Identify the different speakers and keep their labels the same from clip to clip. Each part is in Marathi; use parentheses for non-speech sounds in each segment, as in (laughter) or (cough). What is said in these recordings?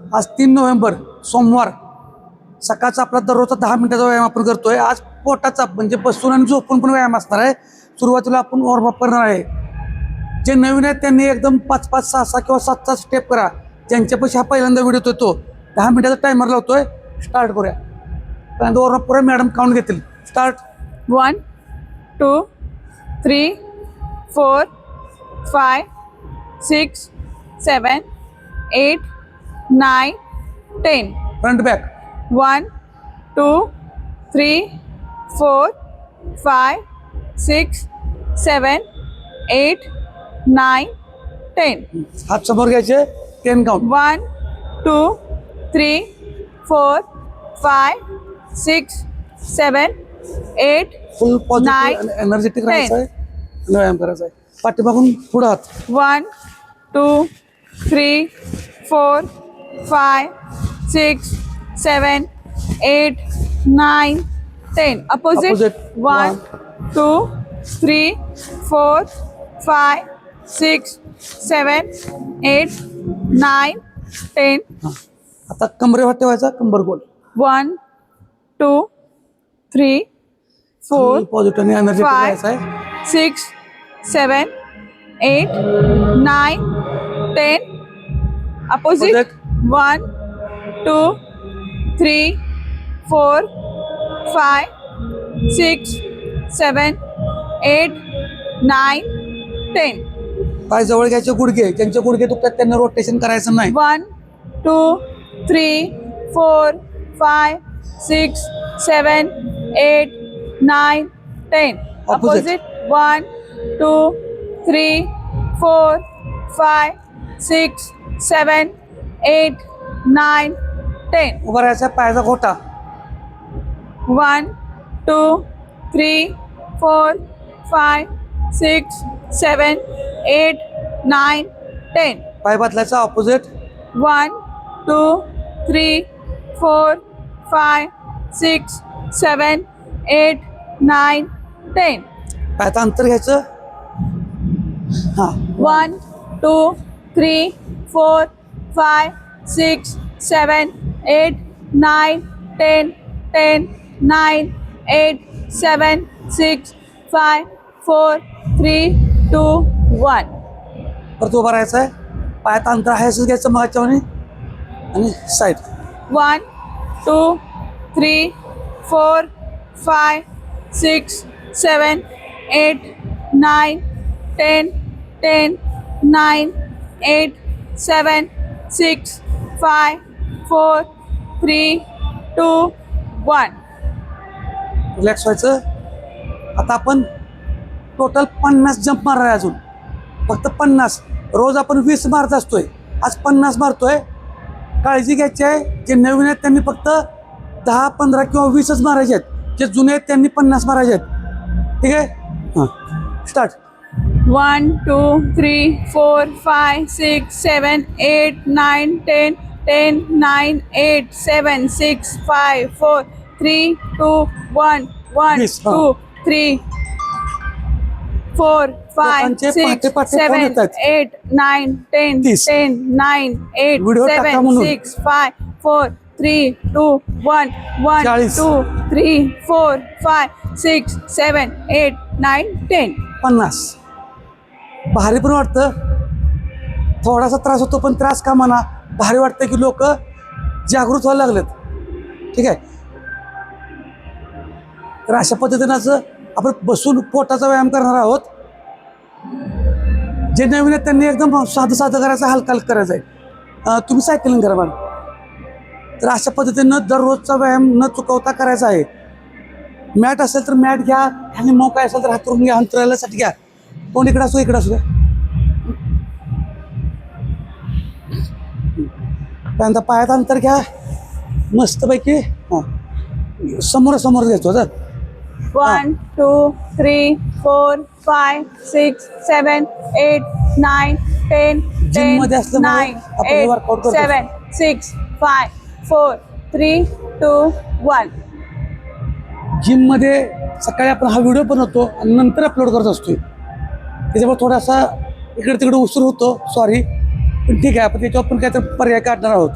Speaker 1: आज तीन नोव्हेंबर सोमवार. सकाळचा आपला दररोजचा दहा मिनिटाचा व्यायाम आपण करतोय. आज पोटाचा म्हणजे बसून आणि झोपून पण व्यायाम असणार आहे. सुरुवातीला आपण वॉर्मअप करणार आहे. जे नवीन आहेत त्यांनी एकदम पाच पाच सहा सहा किंवा सात सात स्टेप करा. ज्यांच्यापाशी हा पहिल्यांदा व्हिडिओ येतो. तो दहा मिनिटाचा टायमर लावतोय. स्टार्ट करूया. पहिल्यांदा वॉर्मअप करूया. मॅडम काउंट घेतील. Start
Speaker 2: one two three four five six seven eight nine ten.
Speaker 1: Front back
Speaker 2: one two three four five six seven eight nine ten.
Speaker 1: हात समोर घ्यायचे. Ten count
Speaker 2: one two three four five six seven eight
Speaker 1: full
Speaker 2: nine
Speaker 1: energetic राहायचं व्यायाम करायचा आहे. पाठीमागून पुढं हात.
Speaker 2: One two three four seven, eight, nine, ten. Opposite.
Speaker 1: Opposite.
Speaker 2: One, two, three, four, five, six, seven, eight, nine, ten.
Speaker 1: हां आता कमरेवर ठेवायचा कंबर गोल
Speaker 2: One, two, three, four,
Speaker 1: positive आणि एनर्जेटिक
Speaker 2: five,
Speaker 1: राहायचं आहे
Speaker 2: six, seven, eight, One, two, three, four, five, six, seven, eight, nine, ten.
Speaker 1: पाय जवळ घ्यायचे गुडघे ज्यांचे गुडघे दुखतात त्यांना रोटेशन करायचं नाही
Speaker 2: One, two, three, four, five, six, seven, eight, nine, ten.
Speaker 1: Opposite.
Speaker 2: One, two, three, four, five, six, seven, eight
Speaker 1: nine ten. बऱ्याचा पायचा खोटा
Speaker 2: one two three four five six seven eight nine ten.
Speaker 1: पाय बदलायचा opposite
Speaker 2: one two three four five six seven eight nine ten.
Speaker 1: पायचं अंतर घ्यायचं. हां.
Speaker 2: One two three four five six seven eight nine ten ten nine eight seven six five four three two one
Speaker 1: परत उभं राहायचं आहे. पायात अंतर आहे असं घ्यायचं मागच्या आणि side
Speaker 2: one two three four five six seven eight nine ten ten nine eight seven six five four three two one.
Speaker 1: Relax व्हायचं. आता आपण टोटल पन्नास जंप मारणार आहे अजून. फक्त पन्नास. रोज आपण वीस मारत असतोय. आज पन्नास मारतोय. काळजी घ्यायची आहे. जे नवीन आहेत त्यांनी फक्त दहा पंधरा किंवा वीसच मारायचे आहेत. जे जुने आहेत त्यांनी पन्नास मारायचे आहेत. ठीक आहे? हां. Start
Speaker 2: Eight, nine, ten, ten, nine, eight, seven, six, five, four, three, two, one, one,
Speaker 1: Yes, huh.
Speaker 2: two, three, four, five,
Speaker 1: लोकांचे
Speaker 2: six,
Speaker 1: पहाटे पहाटे फोन
Speaker 2: seven,
Speaker 1: येतात.
Speaker 2: eight, nine, ten,
Speaker 1: तीस.
Speaker 2: ten, nine, eight,
Speaker 1: Video टाका
Speaker 2: seven,
Speaker 1: म्हणून.
Speaker 2: six, five, four, three, two, one, one,
Speaker 1: चाळीस.
Speaker 2: two, three, four, five, six, seven, eight, nine, ten.
Speaker 1: पन्नास भारी पण वाटतं. थोडासा त्रास होतो पण त्रास का म्हणा भारी वाटतं की लोक जागृत व्हायला लागलेत. ठीक आहे? तर अशा पद्धतीनं आपण बसून पोटाचा व्यायाम करणार आहोत. जे नवीन आहेत त्यांनी एकदम साधं साधं करायचं हलका हलका करायचं आहे. तुम्ही सायकलिंग करा मॅडम तर अशा पद्धतीनं दररोजचा व्यायाम न चुकवता करायचा आहे. मॅट असेल तर मॅट घ्या आणि मग असेल तर हातरून घ्या अंतरायलासाठी घ्या. कोण इकडे असो इकडे असू द्या. पहिल्यांदा पायात अंतर घ्या. मस्तपैकी हां. समोर समोर घ्यायचो तर
Speaker 2: One, two, three, four, five, six, seven, eight, nine, ten,
Speaker 1: Gym
Speaker 2: ten,
Speaker 1: मध्ये असल्यामुळे
Speaker 2: nine,
Speaker 1: आपण हे workout
Speaker 2: eight,
Speaker 1: करतो.
Speaker 2: seven, six, five, four, three, two, one.
Speaker 1: जिममध्ये सकाळी आपण हा व्हिडिओ बनवतो आणि नंतर अपलोड करत असतोय. त्याच्यामुळे थोडासा इकडे तिकडे उशीर होतो सॉरी पण ठीक आहे आपण त्याच्यावर पण काहीतरी पर्याय काढणार आहोत.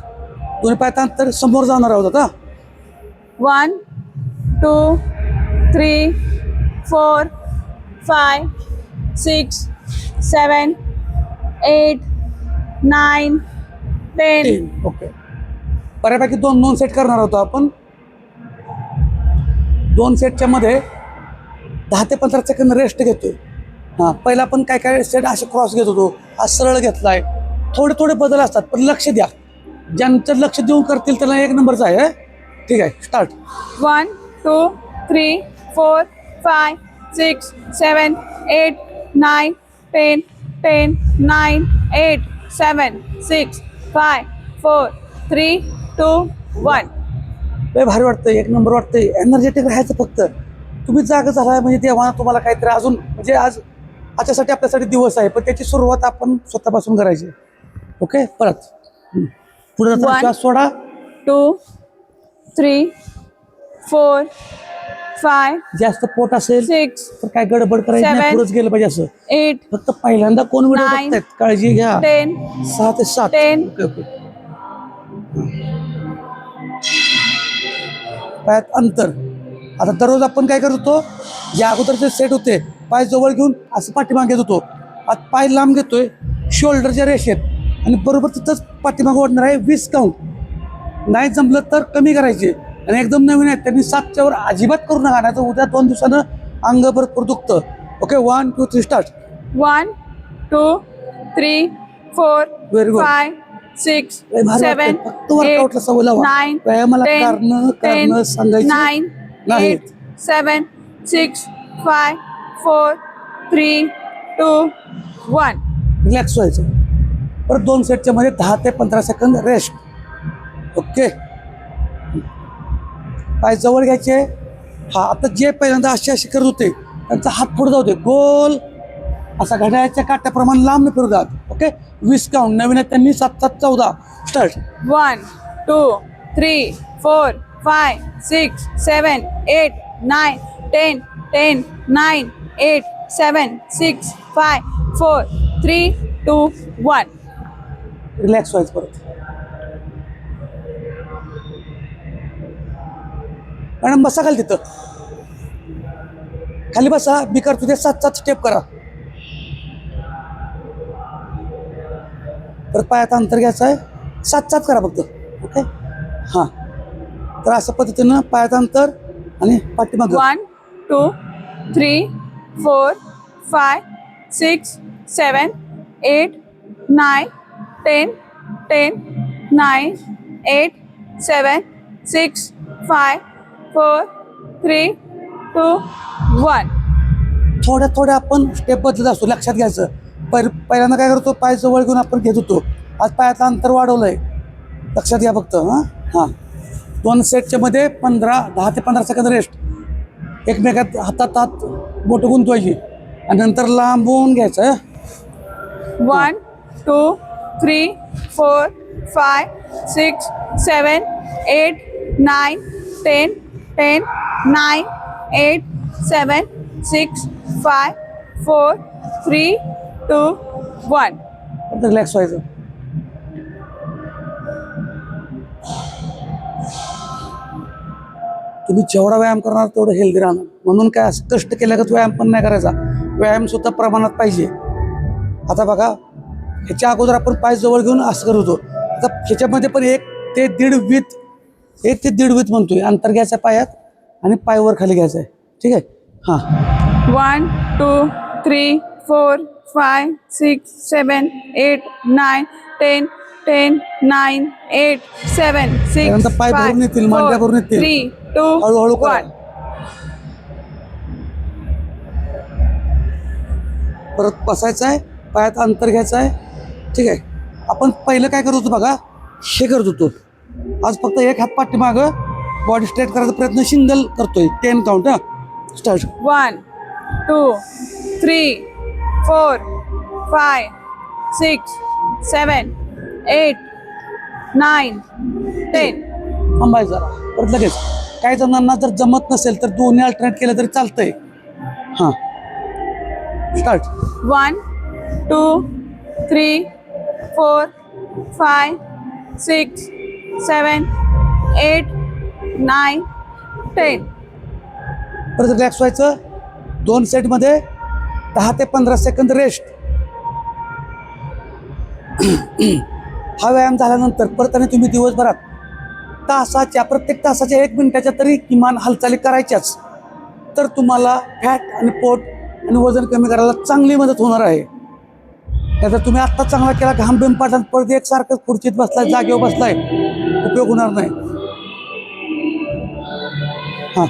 Speaker 1: दोन्ही पायात अंतर समोर जाणार आहोत आता.
Speaker 2: Two, three, four, five, six, seven, eight, nine, ten.
Speaker 1: तीन ओके बऱ्यापैकी दोन दोन सेट करणार होतो आपण. दोन सेटच्या मध्ये दहा ते पंधरा सेकंद रेस्ट घेतोय. हां पहिला आपण काय काय सेट असे क्रॉस घेत होतो. हा सरळ घेतलाय. थोडे थोडे बदल असतात पण लक्ष द्या. ज्यांचं लक्ष देऊन करतील त्याला एक नंबरचा आहे हं? ठीक आहे start
Speaker 2: One, two, three, four, five, six, seven, eight, nine, ten, ten, nine, eight, seven, six, five, four, three, two, one.
Speaker 1: लय भारी वाटतंय एक नंबर वाटतंय. एनर्जेटिक राहायचं फक्त. तुम्ही जागा झालाय म्हणजे तेव्हा तुम्हाला काहीतरी अजून म्हणजे आज आजच्यासाठी आपल्यासाठी दिवस आहे पण त्याची सुरुवात आपण स्वतःपासून करायची ओके परत. पुढे. श्वास सोडा
Speaker 2: Two, three, four, five,
Speaker 1: जास्त पोट असेल
Speaker 2: six,
Speaker 1: तर काय गडबड करायची. पुढेच गेलं पाहिजे असं
Speaker 2: eight,
Speaker 1: फक्त पहिल्यांदा कोण व्हिडिओ. बघतायत काळजी घ्या
Speaker 2: ten,
Speaker 1: सहा ते सात ओके पायात अंतर आता दररोज आपण काय करत होतो या अगोदरचे सेट होते पाय जवळ घेऊन असं पाठीमाग घेत होतो. आता पाय लांब घेतोय शोल्डरच्या रेषेत. आणि बरोबर तिथंच पाठीमाग ओढणार आहे वीस काउंट नाही जमलं तर कमी करायचे. आणि एकदम नवीन आहेत. त्यांनी सातच्या वर अजिबात करू नका. नाही तर उद्या दोन दिवसानं अंग भरपूर दुखतं. Okay one two three start
Speaker 2: four,
Speaker 1: Very good.
Speaker 2: five, six,
Speaker 1: लय भारी
Speaker 2: seven,
Speaker 1: वाटतंय. फक्त वर्कआउटला सवय लावा. व्यायामाला कारणं कारणं सांगायची
Speaker 2: nine,
Speaker 1: नाहीत.
Speaker 2: eight, seven, six, four, three, two, one.
Speaker 1: Relax व्हायचं. परत दोन सेटच्या मध्ये दहा ते पंधरा सेकंद रेस्ट ओके पाय जवळ घ्यायचे. हा आता जे पहिल्यांदा असे असे करत होते त्यांचा हात पुढे जाऊ दे. गोल. असा घड्याळ्याच्या काट्याप्रमाणे लांब फिरू द्यात ओके वीस काउंट नवीन आहेत त्यांनी सात सात चौदा. Start
Speaker 2: One, two, three, four, five, six, seven, eight, nine, ten, ten, nine, eight, seven, six, five, four, three, two, one.
Speaker 1: Relax व्हायचं परत. मॅडम बसा खाली तिथं. खाली बसा मी करतो ते सात सात स्टेप करा. परत पायात अंतर घ्यायचं आहे. सात सात करा फक्त ओके? हां. तर अशा पद्धतीनं पायात अंतर आणि पाठीमागं.
Speaker 2: One, two, three, four five six seven eight nine ten ten nine eight seven six five four three two one.
Speaker 1: थोड्या थोड्या आपण स्टेप बदलत असतो लक्षात घ्यायचं. पहि पहिल्यांदा काय करतो पाय जवळ घेऊन आपण घेत होतो. आज पायाचं अंतर वाढवलं आहे लक्षात घ्या फक्त हां? हां. दोन सेटच्या मध्ये पंधरा दहा ते पंधरा सेकंद रेस्ट एकमेकात हातात हात बोट गुंतवायची. आणि नंतर लांबून घ्यायचं
Speaker 2: one two three four five six seven eight nine ten ten nine eight seven six five four three two
Speaker 1: one. Relax व्हायचं. तुम्ही जेवढा व्यायाम करणार तेवढं हेल्दी राहणार. म्हणून काय असं कष्ट केल्यागत व्यायाम पण नाही करायचा. व्यायाम सुद्धा प्रमाणात पाहिजे. आता बघा ह्याच्या अगोदर आपण पाय जवळ घेऊन असं करत होतो. आता ह्याच्यामध्ये पण एक ते दीड वीत एक ते दीड वीत म्हणतोय. अंतर घ्यायचं आहे पायात आणि पायवर खाली घ्यायचं आहे. ठीक आहे? हां.
Speaker 2: One two three four five six seven eight nine ten ten, nine, eight, seven, six,
Speaker 1: त्यानंतर पाय भरून येतील, मांड्या भरून येतील. हळूहळू करा. परत बसायचं आहे पायात अंतर घ्यायचं आहे. ठीक आहे. आपण पहिलं काय करत होतो बघा? हे करत होतो. आज फक्त एक हात पाठीमागं बॉडी स्ट्रेट करायचा प्रयत्न सिंगल करतोय. टेन काउंट हा. Start
Speaker 2: One, two, three, four, five, six, seven, eight, nine, ten.
Speaker 1: थांबायचं जरा. परत लगेच. काही जणांना जर जमत नसेल तर दोन्ही अल्टरनेट केलं तरी चालतंय. हां. Start
Speaker 2: One, two, three, four, five, six, seven eight nine ten.
Speaker 1: परत रिलॅक्स व्हायचं दोन सेटमध्ये दहा ते पंधरा सेकंद रेस्ट (clears throat) हा व्यायाम झाल्यानंतर परत आणि तुम्ही दिवसभरात तासाच्या प्रत्येक तासाच्या एक मिनिटाच्या तरी किमान हालचाली करायच्याच. तर तुम्हाला फॅट आणि पोट आणि वजन कमी करायला चांगली मदत होणार आहे. त्याचा तुम्ही आत्ता चांगला केला घाम बिम पाडला परत एकसारखं खुर्चीत बसलाय जागेवर बसलाय उपयोग होणार नाही. हां.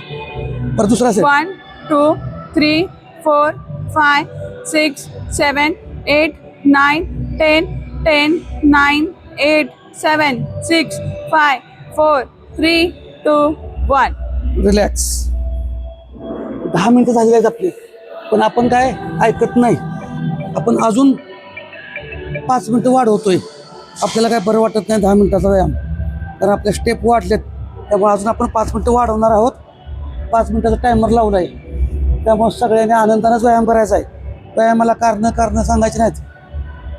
Speaker 1: परत दुसरा set
Speaker 2: one two three four five six seven eight nine ten ten nine eight seven six five four three two one.
Speaker 1: Relax दहा मिनटं झालेली आहेत आपली. पण आपण काय ऐकत नाही. आपण अजून पाच मिनटं वाढवतोय आपल्याला काय बरं वाटत नाही दहा मिनटाचा व्यायाम. कारण आपल्या स्टेप वाढलेत. त्यामुळे अजून आपण पाच मिनटं वाढवणार आहोत. पाच मिनटाचा टायमर लावला आहे त्यामुळे सगळ्यांनी आनंदानंच व्यायाम करायचा आहे. व्यायामाला कारणं कारणं सांगायची नाहीत.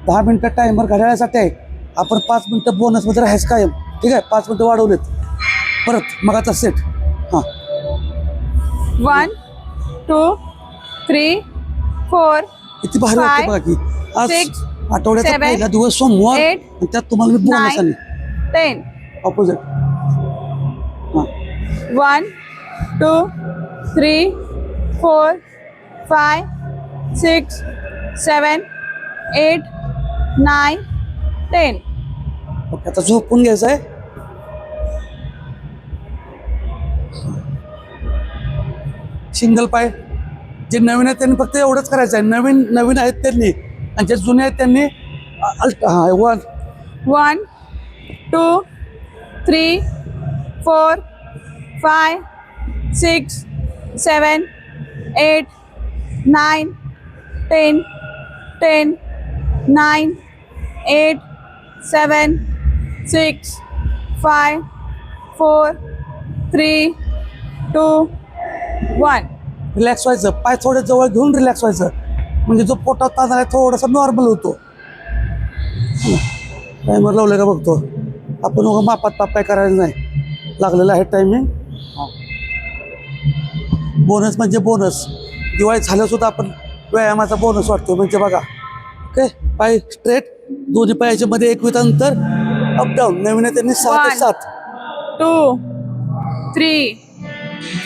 Speaker 1: दहा मिनटं टायमर घड्याळासाठी आहे. आपण पाच मिनटं बोनसमध्ये राहायचं कायम. ठीक आहे? पाच मिनटं वाढवलेत. परत मगाचा सेट हां.
Speaker 2: वन टू थ्री फोर
Speaker 1: किती भारी वाटते बघा की. आज
Speaker 2: six,
Speaker 1: आठवड्याचा
Speaker 2: seven,
Speaker 1: पहिला दिवस सोमवार
Speaker 2: eight,
Speaker 1: आणि त्यात तुम्हाला मी बोनस
Speaker 2: nine.
Speaker 1: आणले.
Speaker 2: टेन
Speaker 1: ऑपोजिट हां.
Speaker 2: One two three four five six seven eight nine ten
Speaker 1: okay आता झोपून घ्यायचं आहे. सिंगल पाय. जे नवीन आहेत त्यांनी फक्त एवढंच करायचं आहे. नवीन नवीन आहेत त्यांनी. आणि जे जुने आहेत त्यांनी अल्ट हां one.
Speaker 2: One two three four five six seven eight nine ten ten nine eight seven six five four three two one.
Speaker 1: Relax व्हायचं. पाय थोडे जवळ घेऊन रिलॅक्स व्हायचं. म्हणजे जो पोटात ताण आहे थोडासा नॉर्मल होतो. टायमर लावलं का बघतो. आपण उगा मापात पाप काय करायला नाही. लागलेलं आहे टायमिंग बोनस म्हणजे बोनस दिवाळी झाल्यासुद्धा आपण व्यायामाचा बोनस वाटतो म्हणजे बघा. ओके पाय स्ट्रेट दोन्ही पायाच्या मध्ये एक होता नंतर अपडाऊन नवीन त्यांनी सात.
Speaker 2: Two three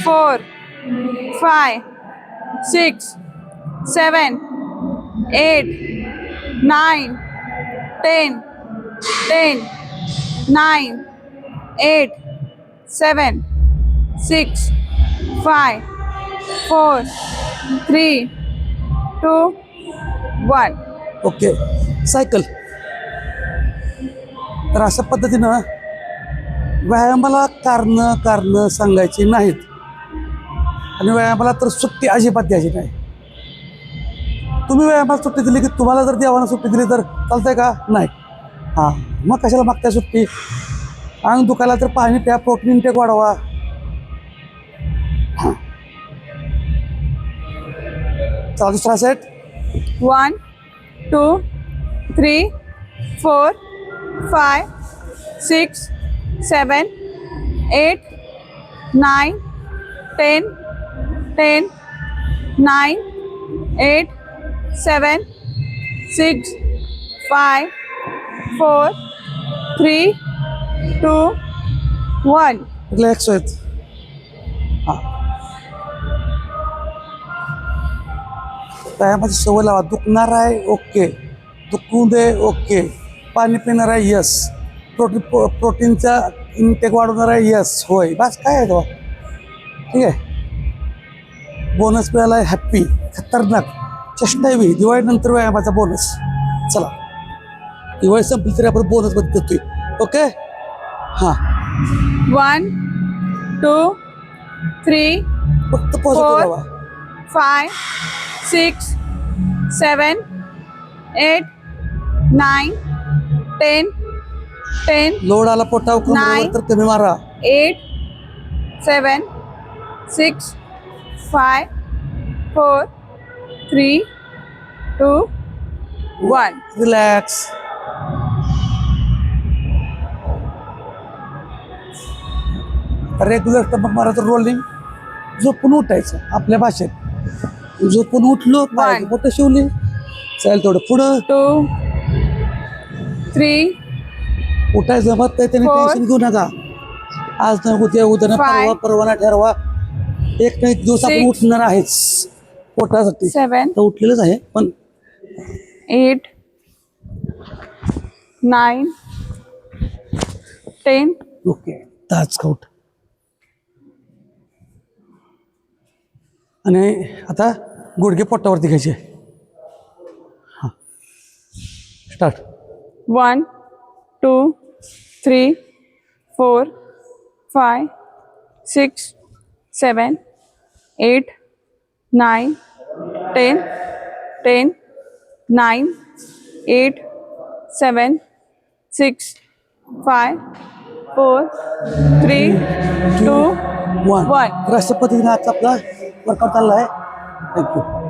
Speaker 2: four five six seven eight nine ten ten nine eight seven six five four three two one
Speaker 1: okay cycle तर अशा पद्धतीनं व्यायामाला कारणं कारणं सांगायची नाहीत. आणि व्यायामाला तर सुट्टी अजिबात द्यायची नाही. तुम्ही व्यायामाला सुट्टी दिली की तुम्हाला जर देवानं सुट्टी दिली तर चालतंय का? नाही. हां मग कशाला मागताय सुट्टी? अंग दुखायला तर पाणी प्या प्रोटीन इंटेक वाढवा. हां. चला दुसरा set
Speaker 2: one two three four five six seven eight nine ten ten nine eight seven six five four three two one.
Speaker 1: Relax आहेत? त्यामध्ये सवय लावा. दुखणार आहे ओके. दुखू दे ओके. पाणी पिणार आहे यस प्रोटीन प्रोटीनचा इनटेक वाढवणार आहे यस होय. बस काय आहे तो ठीक आहे. बोनस मिळाला आहे हॅप्पी खतरनाक चष्टावी दिवाळीनंतर व्यायामाचा बोनस चला. दिवाळी संपली तरी आपण बोनसमध्ये देतोय. ओके हां.
Speaker 2: One, two, three,
Speaker 1: फक्त पॉझिटिव्ह
Speaker 2: Four.
Speaker 1: राहा
Speaker 2: five, six, seven, ten, ten,
Speaker 1: load आला पोटाव
Speaker 2: Nine.
Speaker 1: तर कमी मारा
Speaker 2: eight, seven, six, five, four, three, two, one.
Speaker 1: Relax regular टबक मारायचं रोलिंग झोपून उठायचं आपल्या भाषेत झोपून उठलो पाय
Speaker 2: One.
Speaker 1: बोटं शिवली चालेल तेवढं पुढं
Speaker 2: two, three,
Speaker 1: उठायचं जमत नाही त्याने
Speaker 2: Four.
Speaker 1: टेन्शन घेऊ नका. आज नाही उद्या उद्या नाही
Speaker 2: Five.
Speaker 1: परवा परवाना ठरवा. एक ना एक दिवस आपण
Speaker 2: Six.
Speaker 1: उठणार आहेच. पोटासाठी.
Speaker 2: Seven,
Speaker 1: तर उठलेलंच आहे पण
Speaker 2: eight, nine, ten,
Speaker 1: ओके ताज खाऊट आणि आता गुडघे पोटावरती घ्यायचे. हां. Start
Speaker 2: one two three four five six seven eight nine ten ten nine eight seven six five four three two
Speaker 1: one. राष्ट्रपती दिनाचा आपला वर्कआउट चालला आहे थँक्यू